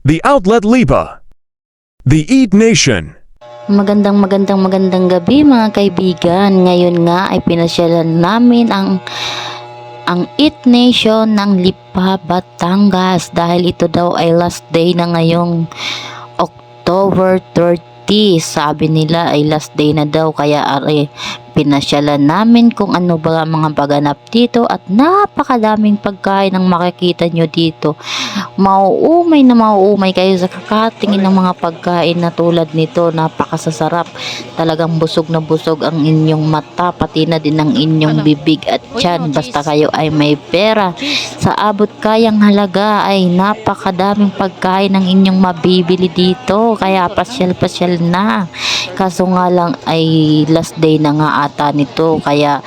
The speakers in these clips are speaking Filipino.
The Outlet Lipa. The Eat Nation. Magandang magandang magandang gabi mga kaibigan. Ngayon nga ay pinasyalan namin ang ang Eat Nation ng Lipa, Batangas dahil ito daw ay last day na ngayong October 30. Sabi nila ay last day na daw kaya are pinasyalan namin kung ano ba ang mga paganap dito at napakadaming pagkain ang makikita nyo dito. Mauumay na mauumay kayo sa kakatingin ng mga pagkain na tulad nito. Napakasasarap. Talagang busog na busog ang inyong mata pati na din ang inyong bibig at tiyan. Basta kayo ay may pera. Sa abot kayang halaga ay napakadaming pagkain ang inyong mabibili dito. Kaya pasyal-pasyal na. Kaso nga lang ay last day na nga ata nito. Kaya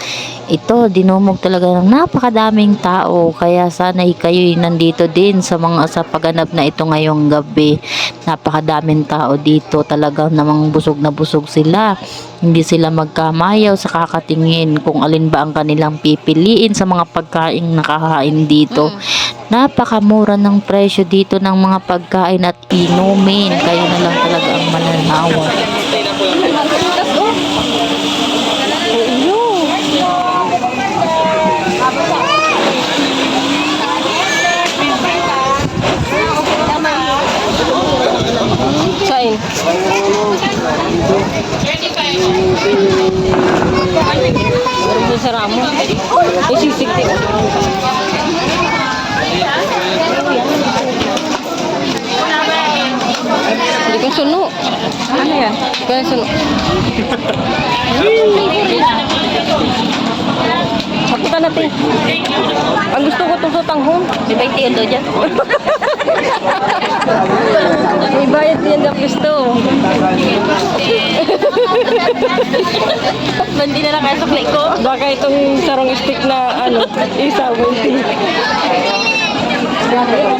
ito, dinumog talaga ng napakadaming tao. Kaya sana kayo nandito din sa mga sa pagganap na ito ngayong gabi. Napakadaming tao dito. Talagang namang busog na busog sila. Hindi sila magkamayaw sa kakatingin kung alin ba ang kanilang pipiliin sa mga pagkain nakakain dito. Napakamura ng presyo dito ng mga pagkain at inumin. Kayo na lang talaga ang mananawa. Doon sa ramo. Eh, sisig din. Hindi ko suno. Yan? Kaya suno. Hakutan natin. Ang gusto ko itong sutanghon. Di ba itiyan doon dyan? May bayad din ang gusto. Hindi na lang kaya sukli ko. Baka itong sarong stick na ano, isa, 20. Ano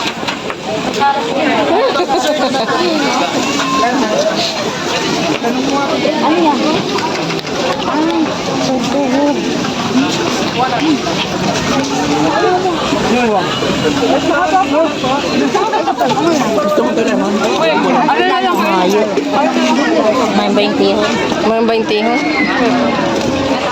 kaya pagkupit ni mo. Mga kakani. May 20 ho.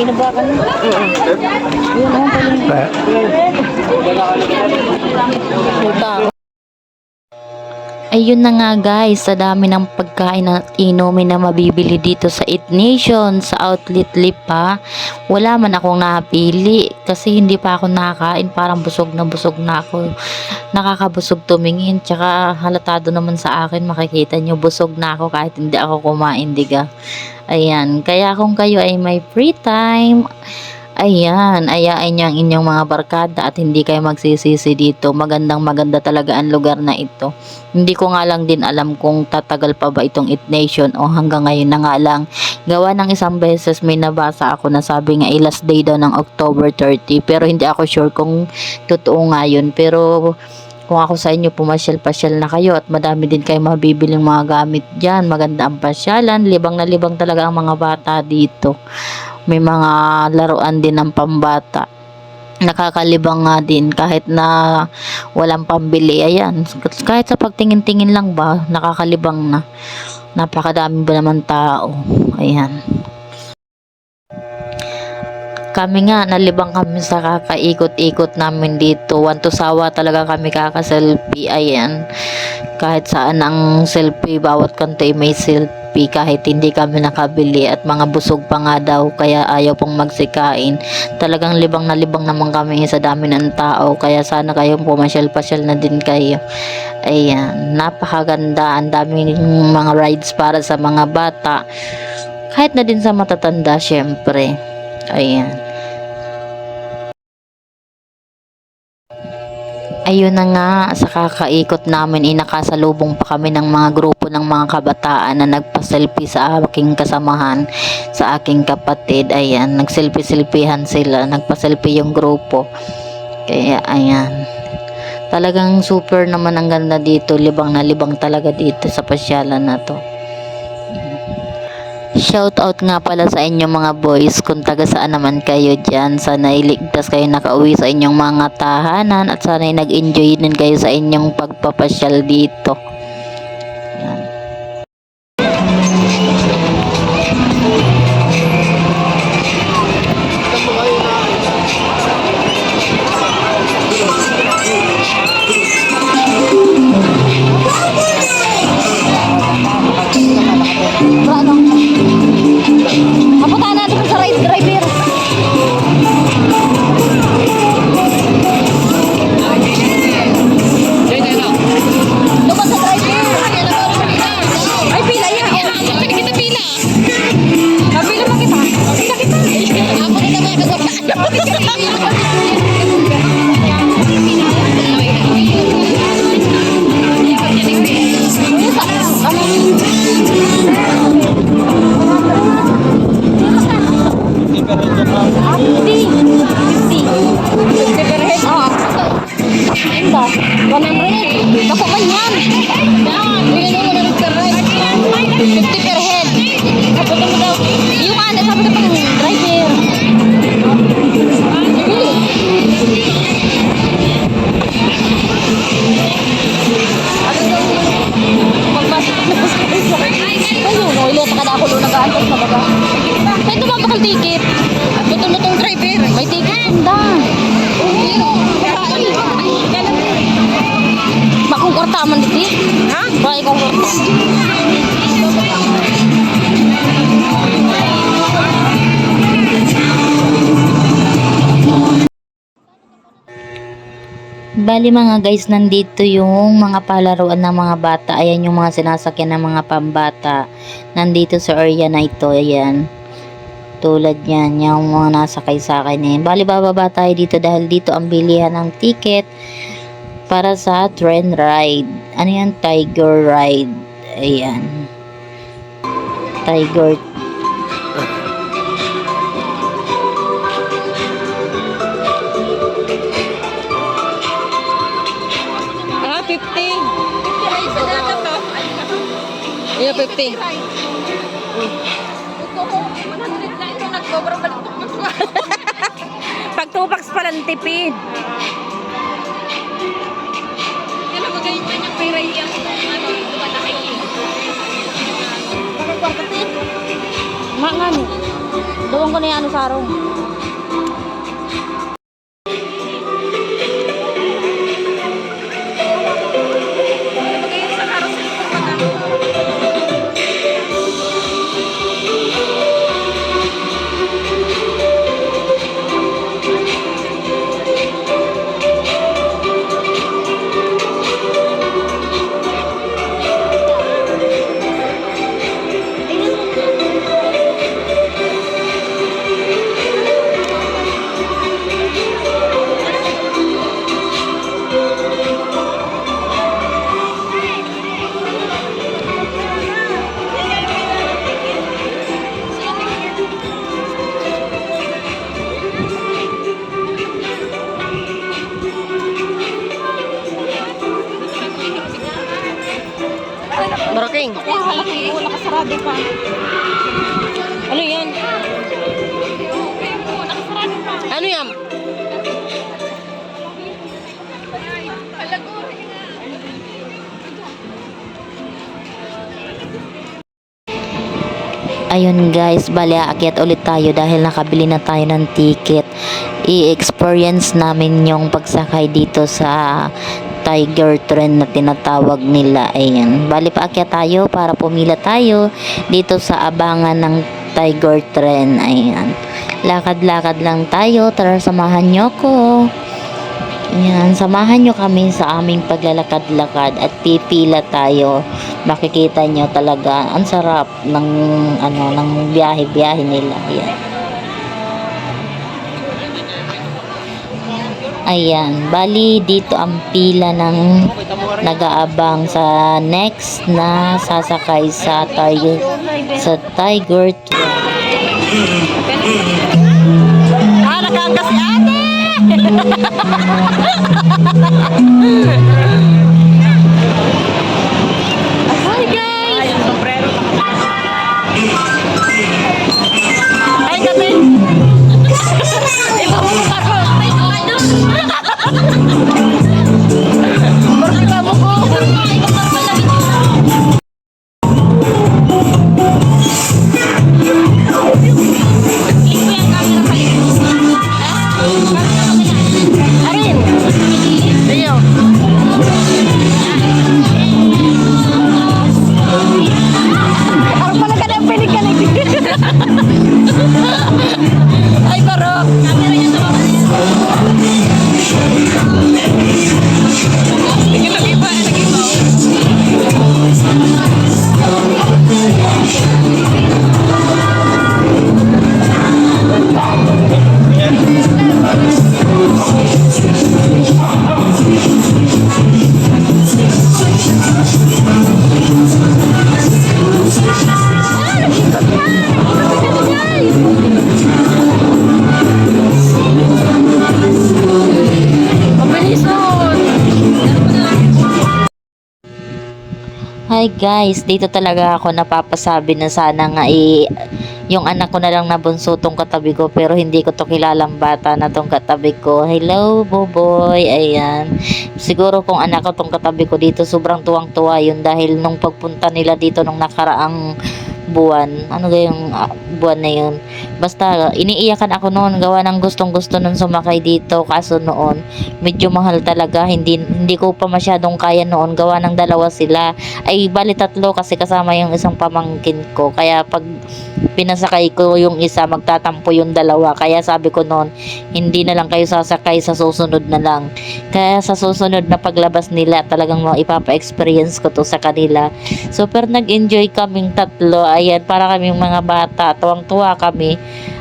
Ginabakan mo. Puta. Ayun na nga guys, sa dami ng pagkain at inumin na mabibili dito sa Eat Nation, sa Outlet Lipa, wala man akong napili kasi hindi pa ako nakakain, parang busog na busog na ako. Nakakabusog tumingin, tsaka halatado naman sa akin, makikita nyo, busog na ako kahit hindi ako kumain, diga. Ayan, kaya kung kayo ay may free time, Ayan, ayain niyo ang inyong mga barkada at hindi kayo magsisisi dito. Magandang maganda talaga ang lugar na ito. Hindi ko nga lang din alam kung tatagal pa ba itong It Nation o hanggang ngayon na nga lang. Gawa ng isang beses may nabasa ako na sabi nga ay last day daw ng October 30 pero hindi ako sure kung totoo nga yun. Pero kung ako sa inyo pumasyal-pasyal na kayo at madami din kayo mabibiling mga gamit dyan. Maganda ang pasyalan. Libang na libang talaga ang mga bata dito. May mga laruan din ng pambata. Nakakalibang nga din kahit na walang pambili. Ayan, kahit sa pagtingin-tingin lang ba, nakakalibang na. Napakadami ba naman tao. Ayan. Kami nga, nalibang kami sa kakaikot-ikot namin dito. One to sawa talaga kami kaka-selfie. Ayan. Kahit saan ang selfie, bawat kanto ay may selfie kahit hindi kami nakabili at mga busog pa nga daw kaya ayaw pong magsikain. Talagang libang na libang naman kami sa dami ng tao kaya sana kayong pumasyal-pasyal na din kayo. Ayan, napakaganda. Ang daming mga rides para sa mga bata. Kahit na din sa matatanda, syempre. Ayan. Ayun na nga, sa kakaikot namin, inakasalubong pa kami ng mga grupo ng mga kabataan na nagpa-selfie sa aking kasamahan, sa aking kapatid. Ayan, nagselfie-selfiehan sila, nagpa-selfie yung grupo. Kaya, ayan. Talagang super naman ang ganda dito, libang na libang talaga dito sa pasyalan na to. Shout out nga pala sa inyong mga boys kung taga saan naman kayo dyan. Sana iligtas kayo nakauwi sa inyong mga tahanan at sana nag-enjoy din kayo sa inyong pagpapasyal dito. 50 per head. Kapunta mo. Yung ano, sabi na pang driver. Ano na. Ayun, no, ileta ka na ako doon nag-aantos na baga. Saan tumabak ang ticket? At butong tong driver. May ticket kunda. Bakong kwarta man dito. Bali mga guys, nandito yung mga palaruan ng mga bata. Ayan yung mga sinasakyan ng mga pambata. Nandito sa area na ito. Ayan. Tulad yan. Yung mga nasakay sa akin eh. Bali bababa tayo dito dahil dito ang bilihan ng ticket para sa train ride. Ano yan? Tiger ride. Ayan. Tiger Ah, 50. 50 sa dagat to. Yeah, 50. Pag tupax pa ng tipid. Nga nga no. Doon ko na yung ano sa Ano yan? Ayun guys, bali aakyat ulit tayo dahil nakabili na tayo ng ticket. I-experience namin yung pagsakay dito sa tiger trend na tinatawag nila. Ayan. Bali paakyat tayo para pumila tayo dito sa abangan ng tiger trend. Ayan. Lakad-lakad lang tayo. Tara samahan nyo ko. Ayan, samahan nyo kami sa aming paglalakad-lakad at pipila tayo. Makikita nyo talaga, ang sarap ng, ano, ng biyahe-biyahe nila. Ayan. Ayan, bali dito ang pila ng nag-aabang sa next na sasakay sa Tiger sa Tiger Trail. Nakaangkas si ate! Hi guys, dito talaga ako napapasabi na sana nga i yung anak ko na lang nabunso tong katabi ko pero hindi ko to kilalang bata na tong katabi ko. Hello, Boboy. Ayan. Siguro kung anak ko tong katabi ko dito, sobrang tuwang-tuwa yun dahil nung pagpunta nila dito nung nakaraang buwan, ano yung ah, buwan na yun. Basta iniiyakan ako noon, gawa ng gustong gusto nun sumakay dito kaso noon medyo mahal talaga, hindi hindi ko pa masyadong kaya noon gawa ng dalawa sila. Ay bali tatlo kasi kasama yung isang pamangkin ko. Kaya pag pinasakay ko yung isa, magtatampo yung dalawa. Kaya sabi ko noon, hindi na lang kayo sasakay sa susunod na lang. Kaya sa susunod na paglabas nila, talagang mo ipapa-experience ko to sa kanila. Super nag-enjoy kaming tatlo. Ayan, para kaming mga bata. Tuwang-tuwa kami.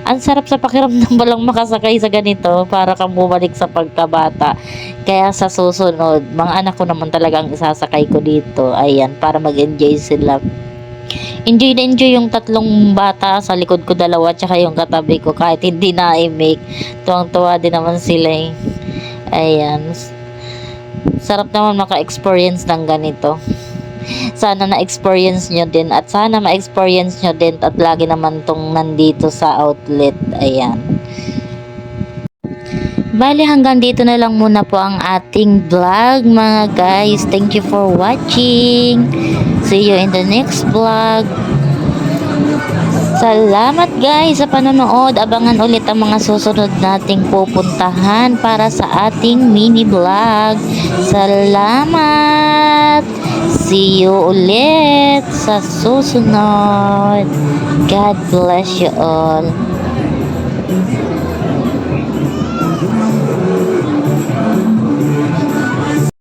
Ang sarap sa pakiramdam mo lang makasakay sa ganito para kang bumalik sa pagkabata. Kaya sa susunod, mga anak ko naman talagang isasakay ko dito. Ayan, para mag-enjoy sila. Enjoy na enjoy yung tatlong bata sa likod ko dalawa tsaka yung katabi ko kahit hindi na i-make. Tuwang-tuwa din naman sila eh. Ayan. Sarap naman maka-experience ng ganito. Sana na-experience nyo din at sana ma-experience nyo din at lagi naman tong nandito sa outlet. Ayan. Bali hanggang dito na lang muna po ang ating vlog mga guys. Thank you for watching. See you in the next vlog. Salamat guys sa panonood. Abangan ulit ang mga susunod nating pupuntahan para sa ating mini vlog. Salamat! See you ulit sa susunod. God bless you all.